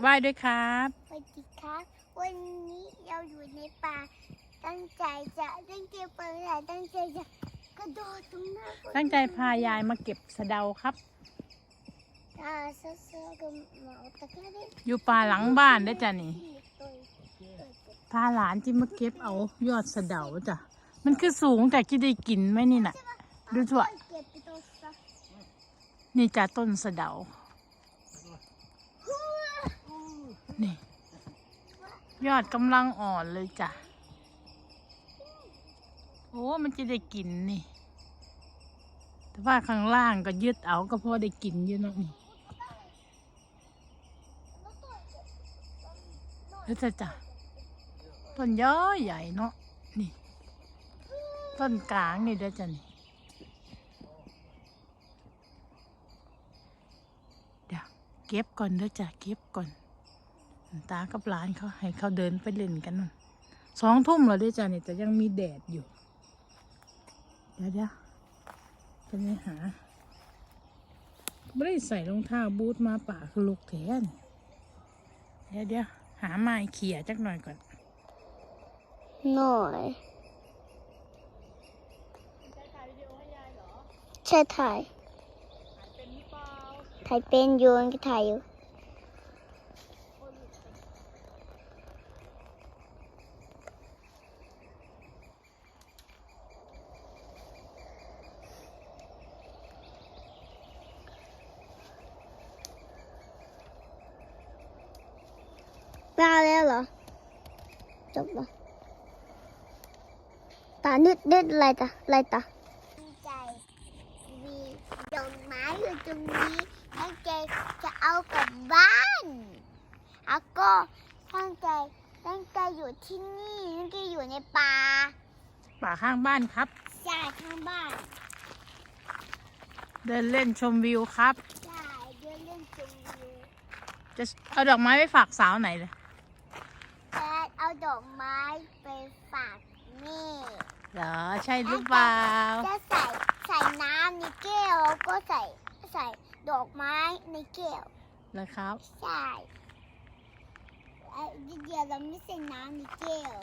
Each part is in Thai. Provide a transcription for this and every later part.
ไหว้ด้วยครับสวัสดีครับ วันนี้เราอยู่ในป่า ตั้งใจจะตั้งใจเปิดหลายตั้งใจจะกระโดดตรงหน้าคนตั้งใจพายายมาเก็บสะเดาครับ ตาเสื้อเสื้อกับหมอตะกร้าได้อยู่ป่าหลังบ้านได้อจ้ะนี่ตัวพาหลานที่มาเก็บเอายอดสะเดาจ้ะ มันคือสูงแต่ที่ได้กินไหมนี่น่ะ ดูเถอะเก็บไปตัวซะนี่จ้ะต้นสะเดา นี่ ยอดกำลังอ่อนเลยจ้ะ โอ้ มันจะได้กินนี่ แต่ว่าข้างล่างก็ยึดเอาก็พอได้กินอยู่เนาะนี่แล้วจะจ้ะต้นย้อยใหญ่เนาะนี่ ต้นกลางนี่เด้อจ้ะนี่เดี๋ยวเก็บก่อนเด้อจ้ะเก็บก่อน ตากับหลานเขาให้เขาเดินไปเล่นกันนู่นสองทุ่มแล้วเด้อจ้ะนี่แต่ยังมีแดดอยู่ เดี๋ยวเดี๋ยวจะไปหาไม่ได้ใส่รองเท้าบูทมาป่าคือลูกแทนเดี๋ยวเดี๋ยวหาไม้เขี่ยจักหน่อยก่อน หน่อย ใช่ถ่าย ถ่ายเป็นอยู่ก็ถ่ายอยู่ มาแล้วเหรอ จบแล้วตานึดนึดอะไรตาอะไรตาใจ มีดอกไม้อยู่ตรงนี้ตั้งใจจะเอากลับบ้านแล้วก็ตั้งใจตั้งใจอยู่ที่นี่ตั้งใจอยู่ในป่า ป่าข้างบ้านครับใช่ข้างบ้าน เดินเล่นชมวิวครับใช่เดินเล่นตรงนี้จะเอาดอกไม้ไปฝากสาวไหนเลยแต่เอา ดอกไม้ไปฝากแม่เหรอใช่หรือเปล่าจะใส่ใส่น้ำในแก้วแล้วก็ใส่ใส่ดอกไม้ในแก้วเหรอครับ ใช่ไอ้เดียวเราไม่ใส่น้ำในแก้ว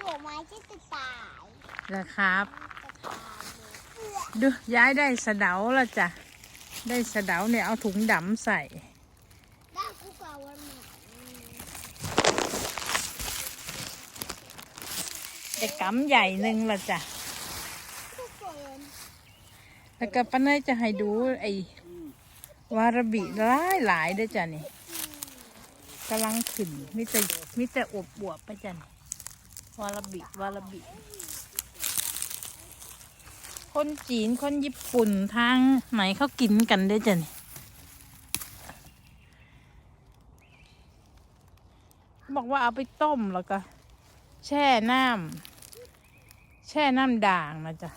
ดอกไม้ที่จะตายเหรอครับจะตายเลยดูย้ายได้สะเดาแล้วจ้ะได้สะเดาเนี่ยเอาถุงดำใส่ ได้กูกว่าวันไหน จะกำใหญ่หนึ่งละจ้ะ แล้วก็ป้าเนยจะให้ดูไอ้วาราบิหลายหลายด้วยจ้ะนี่กำลังขึ้นมิแต่มิแต่อวบบวบไปจ้ะนี่วาราบิวาราบิ คนจีนคนญี่ปุ่นทางไหนเขากินกันด้อจ้ะนี่บอกว่าเอาไปต้มแล้วก็ แช่น้ำ แช่น้ำด่างนะจ๊ะ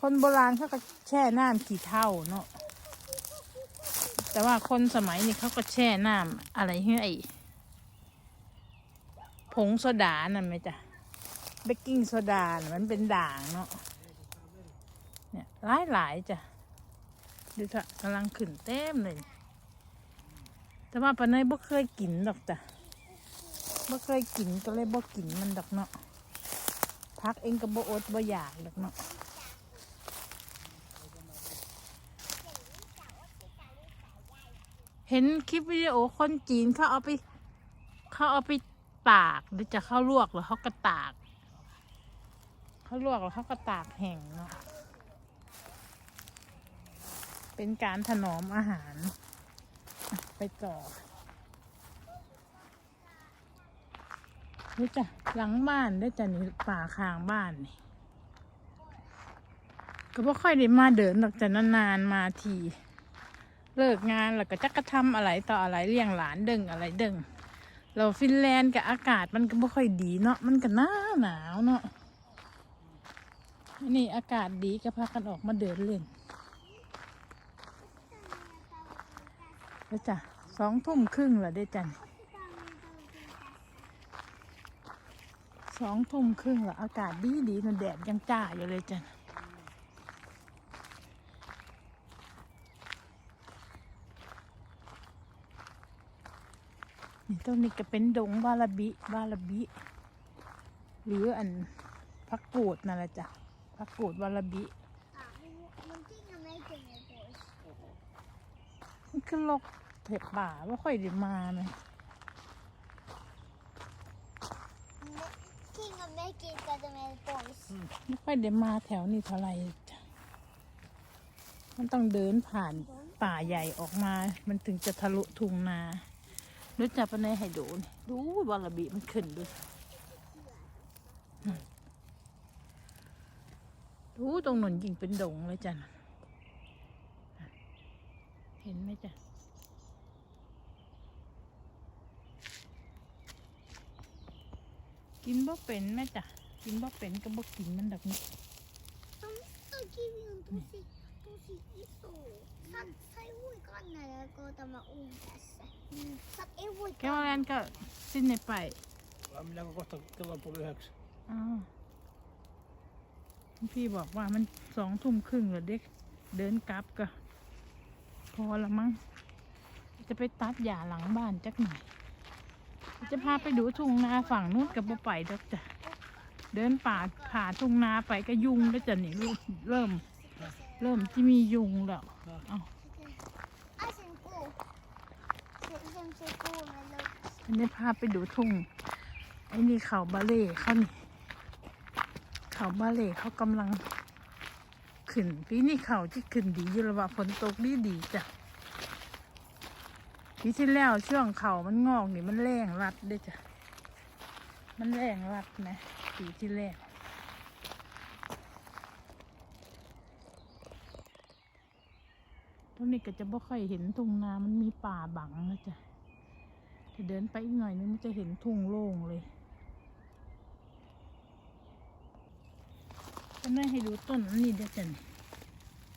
คนโบราณเขาก็แช่น้ำกี่เท่าเนาะ แต่ว่าคนสมัยนี้เขาก็แช่น้ำอะไรเฮ้ยไอ้ผงโซดานั่นไหมจ๊ะ เบกกิ้งโซดานะมันเป็นด่างเนาะ เนี่ยหลายหลายๆจ้ะ ดูเถอะกำลังขึ้นเต็มเลย แต่ว่าปานเนยบ่เคยกินดอกจ้ะบ่เคยกินก็เลยบ่กินมันดอกเนาะ พักเองก็บ่อดบ่อยากดอกเนาะเห็นคลิปวิดีโอคนจีนเขาเอาไปเขาเอาไปตากหรือจะเขาลวกหรือเขาก็ตากเขาลวกแล้วเขาก็ตากแห้งเนาะเป็นการถนอมอาหารไปต่อ นี่จ้ะหลังบ้านได้จ้ะนี่ป่าข้างบ้านนี่ก็บ่ค่อยได้มาเดินหรอกจ้ะนานๆมาที เลิกงานแล้วก็จักกระทำอะไรต่ออะไรเลี้ยงหลานเดึงอะไรเดึงเราฟินแลนด์กับอากาศมันก็บ่ค่อยดีเนาะมันก็หนาหนาวเนาะนี่อากาศดีก็พากันออกมาเดินเล่นแล้วจ้ะสองทุ่มครึ่งแล้วได้จ้ะ สองทุ่มครึ่งแล้วอากาศดีดีๆนะแดดยังจ้าอยู่เลยจ้ะนี่ต้นนี้ก็เป็นดงวาลบิวาลบิ หรืออันพักกูดนั่นแหละจ้ะพักกูดวาลบิมันคือโลกเผ็ดป่าว่ค่อยได้มา ไหม Någonting av mig kunde med boys. ไม่ค่อยได้มาแถวนี้เท่าไหร่มันต้องเดินผ่านป่าใหญ่ออกมา มันถึงจะทะลุทุ่งนารู้จักปะเนยให้ดูนี่ดูวาลบิมันขึ้นด้วยดูตรงหนนยิงเป็นดงเลยจ้ะนั่นเห็นไหมจ้ะ กินบ่เป็นแม่จ้ะกินบ่เป็นก็บ่กินมันดอกนี้ De ska skriva en tosi, tosi iso. Satt sig i kannan och gå till med ungdessa. Satt i แก้วแลนก็สิ้นในไป Ja, minä kohta kello puoli yhdeksän. อ้าวพี่บอกว่ามันสองทุ่มครึ่งแล้วเด็ก เดินกลับก็ พอละมั้งจะไปตัดหญ้าหลังบ้านจักหน่อย จะพาไปดูทุ่งนาฝั่งนู้นกับบ่ไปดอกจ้ะเดินป่าผ่าทุ่งนาไปก็ยุงแล้วจ้ะนี่ลูกเริ่ม เริ่มที่มียุงแล้วเอาอันนี้พาไปดูทุ่งไอ้นี่เขาบาเล่เขานี่เขาบาเล่เขากำลังขึ้นปีนี้เขาที่ขึ้นดีอยู่แล้วว่าฝนตกดีดีจ้ะ ปีที่แล้วช่วงเขามันงอกนี่มันแรงรัดเด้วยจ้ะ มันแรงรัดนะปีที่แล้วตรงนี้ก็จะบ่ค่อยเห็นทุ่งนา มันมีป่าบังนะจ๊ะถ้าเดินไปอีกหน่อยนึงมันจะเห็นทุ่งโล่งเลยก็น่ให้ดูต้นอันนี้ด้วยจัน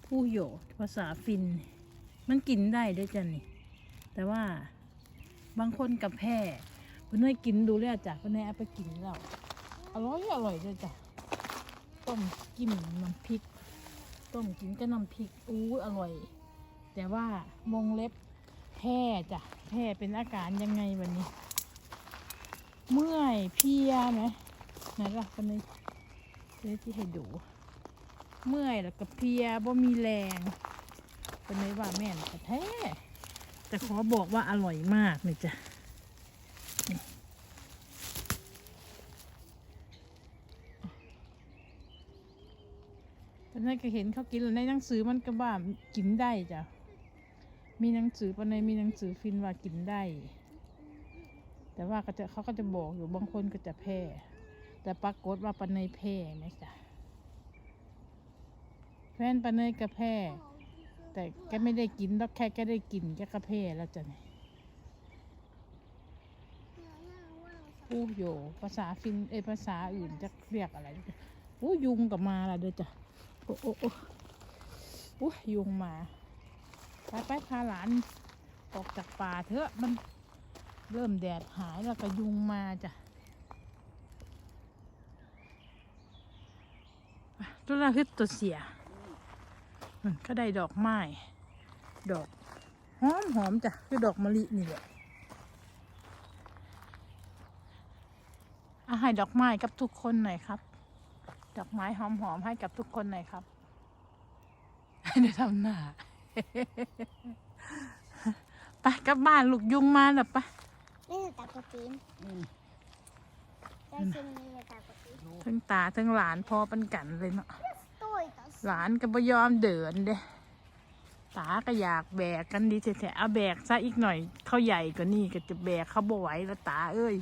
ผู้โยภาษาฟิน มันกินได้ด้วยจันนี่ แต่ว่าบางคนกับแพ้เพื่อนให้กินดูแล้วจ้ะเพื่อนให้เอาไปกินแล้วอร่อยอร่อยด้วยจ้ะต้มจิ้มน้ำพริก ต้มกินกับน้ำพริกอู้อร่อย แต่ว่าวงเล็บแพ้จ้ะแพ้เป็นอาการยังไงวันนี้ เมื่อยเพียไหมไหนล่ะวันนี้เดี๋ยวที่ให้ดู เมื่อยแล้วก็เพียบ่มีแรงเป็นไงว่าแม่นแท้ แต่ขอบอกว่าอร่อยมากเลยจ้ะตอนนั้นก็เห็นเขากินในหนังสือมันก็ว่ากินได้จ้ะ มีหนังสือปนในมีหนังสือฟินว่ากินได้ แต่ว่าก็จะเขาก็จะบอกอยู่บางคนก็จะแพ้ แต่ปรากฏว่าปนในแพ้ไหมจ๊ะแฟนปนในก็แพ้ แต่แกไม่ได้กินดอกแค่แกได้กินแกก็แพ้แล้วจ้ะนี่อู้โยภาษาฟินเอยภาษาอื่นจะเรียกอะไรอู้ยุงกับมาละเด้อจ้ะโอ้โอ้โอ้อู้ยุงมาไปไปพาหลานออกจากป่าเถอะมันเริ่มแดดหายแล้วก็ยุงมาจ้ะตัวละฮึดตัวเสีย ก็ได้ดอกไม้ ดอก หอมหอมจ้ะ คือดอกมะลินี่แหละอาให้ดอกไม้กับทุกคนหน่อยครับ ดอกไม้หอมหอมๆให้กับทุกคนหน่อยครับเดี๋ยวทำหน้าไปกลับบ้านลูกยุงมาแล้วปะ Minä takotin. Ja sen minä takotin. ทั้งตาทั้งหลานพอปันกันเลยเนาะ Toi taas. หลานก็บ่ยอมเดินเด้ตาก็อยากแบกกันดีแท้ๆเอาแบกซะอีกหน่อย เขาใหญ่กว่านี่ก็จะแบกเขาบ่ไหวแล้วตาเอ้ย